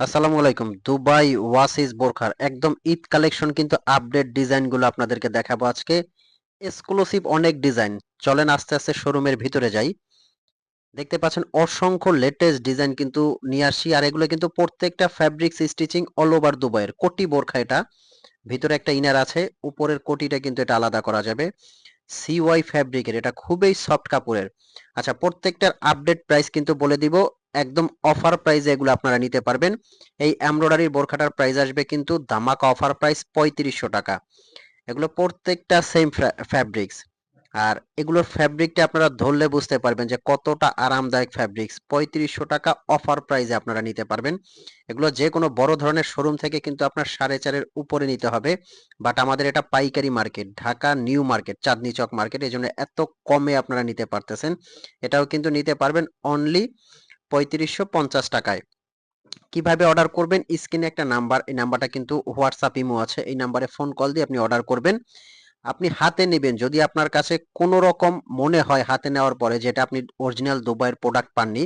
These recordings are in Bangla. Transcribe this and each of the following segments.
আসসালামু আলাইকুম। দুবাই ওয়াসিস বোরখার একদম ঈদ কালেকশন কিন্তু আপডেট ডিজাইনগুলো আপনাদেরকে দেখাবো আজকে। এক্সক্লুসিভ অনেক ডিজাইন। চলেন আস্তে আস্তে শোরুমের ভিতরে যাই। দেখতে পাচ্ছেন অসংখ্য লেটেস্ট ডিজাইন কিন্তু নিয়ে আসি আর এগুলো কিন্তু প্রত্যেকটা ফ্যাব্রিক্স স্টিচিং অল ওভার দুবাইয়ের। কোটি বোরখা এটা। ভিতরে একটা ইনার আছে, উপরের কোটিটা কিন্তু এটা আলাদা করা যাবে। সিওয়াই ফ্যাব্রিকের এটা খুবই সফট কাপড়ের। আচ্ছা প্রত্যেকটার আপডেট প্রাইস কিন্তু বলে দিব। একদম অফার প্রাইসে এগুলো আপনারা নিতে পারবেন। এই এমব্রয়ডারি বোরখাটার প্রাইস আসবে কিন্তু ধামাকা অফার প্রাইস পঁয়ত্রিশশো টাকা। এগুলো প্রত্যেকটা সেম ফ্যাব্রিক্স আর এগুলোর ফ্যাব্রিকটা আপনারা ধরলে বুঝতে পারবেন যে কতটা আরামদায়ক ফ্যাব্রিক্স পঁয়ত্রিশশো টাকা অফার প্রাইসে আপনারা নিতে পারবেন। এগুলো যে কোনো বড় ধরনের শোরুম থেকে কিন্তু আপনার সাড়ে চারের উপরে নিতে হবে। বাট আমাদের এটা পাইকারি market Dhaka new market Chandni Chowk market এই জন্য এত কমে আপনারা নিতে পারতেছেন। এটাও কিন্তু নিতে পারবেন অনলি পঁয়ত্রিশশো পঞ্চাশ টাকায়। কীভাবে অর্ডার করবেন? স্ক্রিনে একটা নাম্বার এই নাম্বারটা কিন্তু হোয়াটসঅ্যাপ ইমো আছে। এই নাম্বারে ফোন কল দিয়ে আপনি অর্ডার করবেন। আপনি হাতে নেবেন। যদি আপনার কাছে কোনো রকম মনে হয় হাতে নেওয়ার পরে যেটা আপনি অরিজিনাল দুবাইয়ের প্রোডাক্ট পাননি,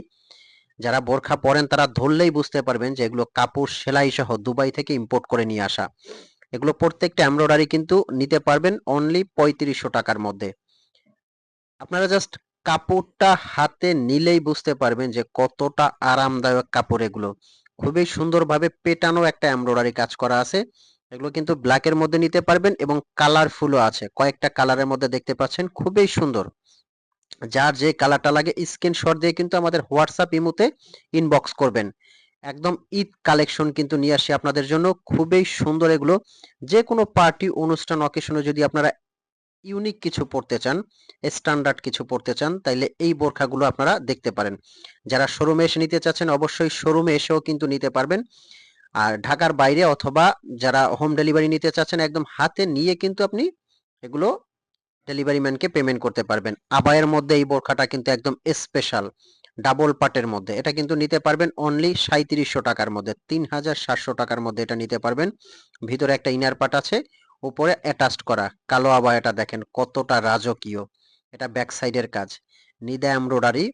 যারা বোরখা পরেন তারা ধরলেই বুঝতে পারবেন যে এগুলো কাপড় সেলাই সহ দুবাই থেকে ইম্পোর্ট করে নিয়ে আসা। এগুলো প্রত্যেকটা এমব্রয়ডারি কিন্তু নিতে পারবেন অনলি পঁয়ত্রিশশো টাকার মধ্যে। আপনারা জাস্ট কাপড়টা হাতে নিলেই বুঝতে পারবেন যে কতটা আরামদায়ক কাপড় এগুলো। খুবই সুন্দরভাবে পেটানো একটা এমব্রয়ডারি কাজ করা আছে। এগুলো কিন্তু ব্ল্যাকের মধ্যে নিতে পারবেন এবং কালারফুলও আছে। কয়েকটা কালারের মধ্যে দেখতে পাচ্ছেন, খুবই সুন্দর। যার যে কালারটা লাগে স্ক্রিনশট দিয়ে কিন্তু আমাদের হোয়াটসঅ্যাপ ইমোতে ইনবক্স করবেন। একদম ঈদ কালেকশন কিন্তু নিয়ে আসি আপনাদের জন্য। খুবই সুন্দর এগুলো। যে কোনো পার্টি অনুষ্ঠান অকেশনে যদি আপনারা ইউনিক কিছু পড়তে চান স্ট্যান্ডার্ড কিছু পড়তে চান, তাইলে এই বোরখাগুলো আপনারা দেখতে পারেন। যারা শোরুমে এসে নিতে চাচ্ছেন, অবশ্যই শোরুমে এসেও কিন্তু নিতে পারবেন। আর ঢাকার বাইরে অথবা যারা হোম ডেলিভারি নিতে চাচ্ছেন, একদম হাতে নিয়ে কিন্তু আপনি এগুলো ডেলিভারি ম্যানকে পেমেন্ট করতে পারবেন। আবায়ের মধ্যে এই বোরখাটা কিন্তু একদম স্পেশাল ডাবল পাটের মধ্যে। এটা কিন্তু নিতে পারবেন অনলি সাঁত্রিশশো টাকার মধ্যে, তিন হাজার সাতশো টাকার মধ্যে এটা নিতে পারবেন। ভিতরে একটা ইনার পাট আছে উপরে অ্যাটাচড করা, কালো আবায়াটা দেখেন কতটা রাজকীয়, এটা ব্যাক সাইডের কাজ। নিদা এমব্রয়ডারি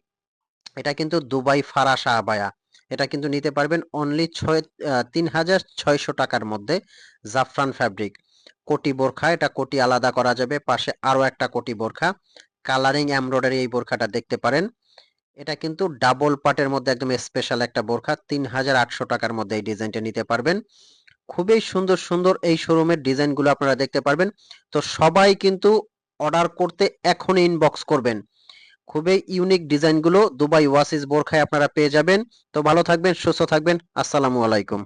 এটা কিন্তু দুবাই ফারাসা আবায়া, এটা কিন্তু নিতে পারবেন অনলি ছয় তিন হাজার ছয়শো টাকার মধ্যে জাফরান ফ্যাব্রিক কোটি বোরখা, এটা কোটি আলাদা করা যাবে, পাশে আরও একটা কোটি বোরখা। কালারিং এমব্রয়ডারি এই বোরখাটা দেখতে পারেন। এটা কিন্তু ডাবল পার্টের মধ্যে একদম স্পেশাল একটা বোরখা, তিন হাজার আটশো টাকার মধ্যে এই ডিজাইনটা নিতে পারবেন। খুবই সুন্দর সুন্দর এই শোরুমের ডিজাইনগুলো আপনারা দেখতে পারবেন। তো সবাই কিন্তু অর্ডার করতে এখনই ইনবক্স করবেন। খুবই ইউনিক ডিজাইনগুলো দুবাই ওয়াসিস বোরখায় আপনারা পেয়ে যাবেন। তো ভালো থাকবেন, সুস্থ থাকবেন। আসসালামু আলাইকুম।